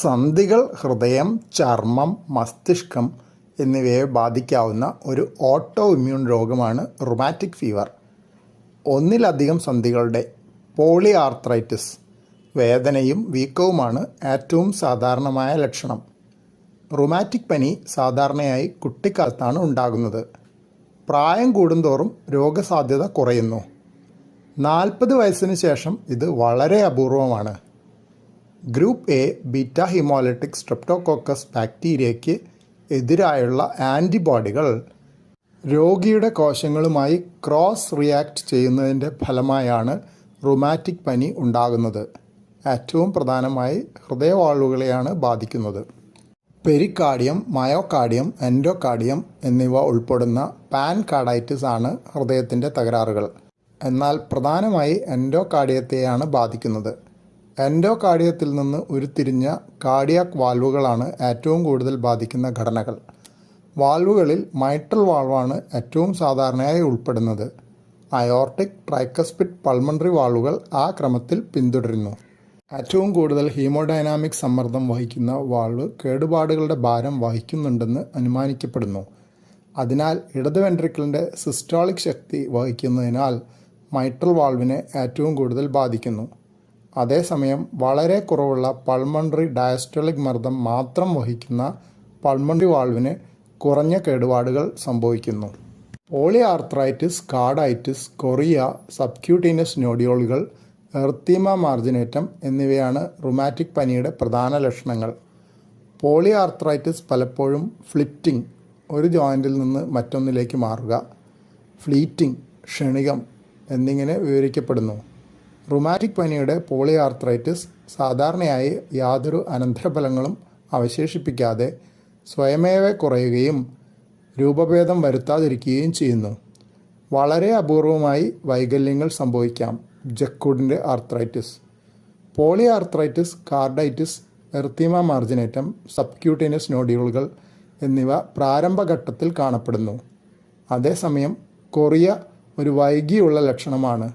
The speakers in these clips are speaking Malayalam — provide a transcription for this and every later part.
സന്ധികൾ ഹൃദയം ചർമ്മം മസ്തിഷ്കം എന്നിവയെ ബാധിക്കാവുന്ന ഒരു ഓട്ടോ ഇമ്മ്യൂൺ രോഗമാണ് റുമാറ്റിക് ഫീവർ ഒന്നിലധികം സന്ധികളുടെ പോളി ആർത്രൈറ്റിസ് വേദനയും വീക്കവുമാണ് ഏറ്റവും സാധാരണമായ ലക്ഷണം. റുമാറ്റിക് പനി സാധാരണയായി കുട്ടിക്കാലത്താണ് ഉണ്ടാകുന്നത്. പ്രായം കൂടുന്തോറും രോഗസാധ്യത കുറയുന്നു. നാൽപ്പത് വയസ്സിന് ശേഷം ഇത് വളരെ അപൂർവമാണ്. Group A beta haemolytic streptococcus ബാക്ടീരിയയ്ക്ക് എതിരായുള്ള ആന്റിബോഡികൾ രോഗിയുടെ കോശങ്ങളുമായി ക്രോസ് റിയാക്ട് ചെയ്യുന്നതിന്റെ ഫലമായാണ് റുമാറ്റിക് പനി ഉണ്ടാകുന്നത്. ഏറ്റവും പ്രധാനമായി ഹൃദയവാളുകളെയാണ് ബാധിക്കുന്നത്. പെരിക്കാർഡിയം മയോകാർഡിയം എൻഡോകാർഡിയം എന്നിവ ഉൾപ്പെടുന്ന പാൻ കാർഡൈറ്റിസ് ആണ് ഹൃദയത്തിന്റെ തകരാറുകൾ. എന്നാൽ പ്രധാനമായി എൻഡോകാർഡിയത്തെയാണ് ബാധിക്കുന്നത്. എൻഡോകാർഡിയത്തിൽ നിന്ന് ഉരുത്തിരിഞ്ഞ കാർഡിയാക് വാൽവുകളാണ് ഏറ്റവും കൂടുതൽ ബാധിക്കുന്ന ഘടനകൾ. വാൽവുകളിൽ മൈട്രൽ വാൾവാണ് ഏറ്റവും സാധാരണയായി ഉൾപ്പെടുന്നത്. അയോർട്ടിക് ട്രൈക്കസ്പിഡ് പൾമണറി വാൾവുകൾ ആ ക്രമത്തിൽ പിന്തുടരുന്നു. ഏറ്റവും കൂടുതൽ ഹീമോഡൈനാമിക് സമ്മർദ്ദം വഹിക്കുന്ന വാൾവ് കേടുപാടുകളുടെ ഭാരം വഹിക്കുന്നുണ്ടെന്ന് അനുമാനിക്കപ്പെടുന്നു. അതിനാൽ ഇടത് വെൻട്രിക്കിളിന്റെ സിസ്റ്റോളിക് ശക്തി വഹിക്കുന്നതിനാൽ മൈട്രൽ വാൾവിനെ ഏറ്റവും കൂടുതൽ ബാധിക്കുന്നു. അതേസമയം വളരെ കുറവുള്ള പൾമൺറി ഡയസ്റ്റോളിക് മർദ്ദം മാത്രം വഹിക്കുന്ന പൾമൺറി വാൾവിന് കുറഞ്ഞ കേടുപാടുകൾ സംഭവിക്കുന്നു. Poly arthritis carditis chorea subcutaneous നോഡിയോളുകൾ erythema marginatum എന്നിവയാണ് റുമാറ്റിക് പനിയുടെ പ്രധാന ലക്ഷണങ്ങൾ. പോളി ആർത്രൈറ്റിസ് പലപ്പോഴും ഫ്ലിറ്റിംഗ് ഒരു ജോയിന്റിൽ നിന്ന് മറ്റൊന്നിലേക്ക് മാറുക ഫ്ലീറ്റിംഗ് ക്ഷണികം എന്നിങ്ങനെ വിവരിക്കപ്പെടുന്നു. റുമാറ്റിക് പനിയുടെ പോളിയാർത്രൈറ്റിസ് സാധാരണയായി യാതൊരു അനന്തരഫലങ്ങളും അവശേഷിപ്പിക്കാതെ സ്വയമേവ കുറയുകയും രൂപഭേദം വരുത്താതിരിക്കുകയും ചെയ്യുന്നു. വളരെ അപൂർവമായി വൈകല്യങ്ങൾ സംഭവിക്കാം ജക്കൂഡിന്റെ arthritis. Poly arthritis carditis erythema marginatum subcutaneous നോഡ്യൂളുകൾ എന്നിവ പ്രാരംഭഘട്ടത്തിൽ കാണപ്പെടുന്നു. അതേസമയം കൊറിയ ഒരു വൈകിയുള്ള ലക്ഷണമാണ്.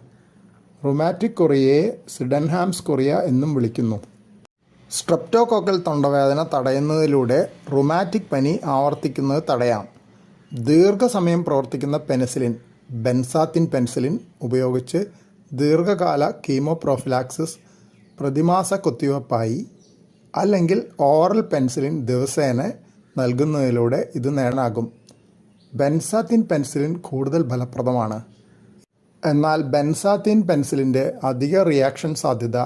റുമാറ്റിക് കൊറിയയെ സിഡൻഹാംസ് കൊറിയ എന്നും വിളിക്കുന്നു. സ്ട്രെപ്റ്റോകോക്കൽ തൊണ്ടവേദന തടയുന്നതിലൂടെ റുമാറ്റിക് പനി ആവർത്തിക്കുന്നത് തടയാം. ദീർഘസമയം പ്രവർത്തിക്കുന്ന പെനിസിലിൻ ബെൻസാത്തിൻ പെൻസിലിൻ ഉപയോഗിച്ച് ദീർഘകാല കീമോപ്രോഫിലാക്സിസ് പ്രതിമാസ കുത്തിവയ്പ്പായി അല്ലെങ്കിൽ ഓറൽ പെൻസിലിൻ ദിവസേന നൽകുന്നതിലൂടെ ഇത് നേടാനാകും. ബെൻസാത്തിൻ പെൻസിലിൻ കൂടുതൽ ഫലപ്രദമാണ്. എന്നാൽ ബെൻസാത്തിൻ പെൻസിലിന്റെ അധിക റിയാക്ഷൻ സാധ്യത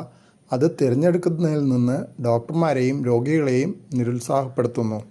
അത് തിരഞ്ഞെടുക്കുന്നതിൽ നിന്ന് ഡോക്ടർമാരെയും രോഗികളെയും നിരുത്സാഹപ്പെടുത്തുന്നു.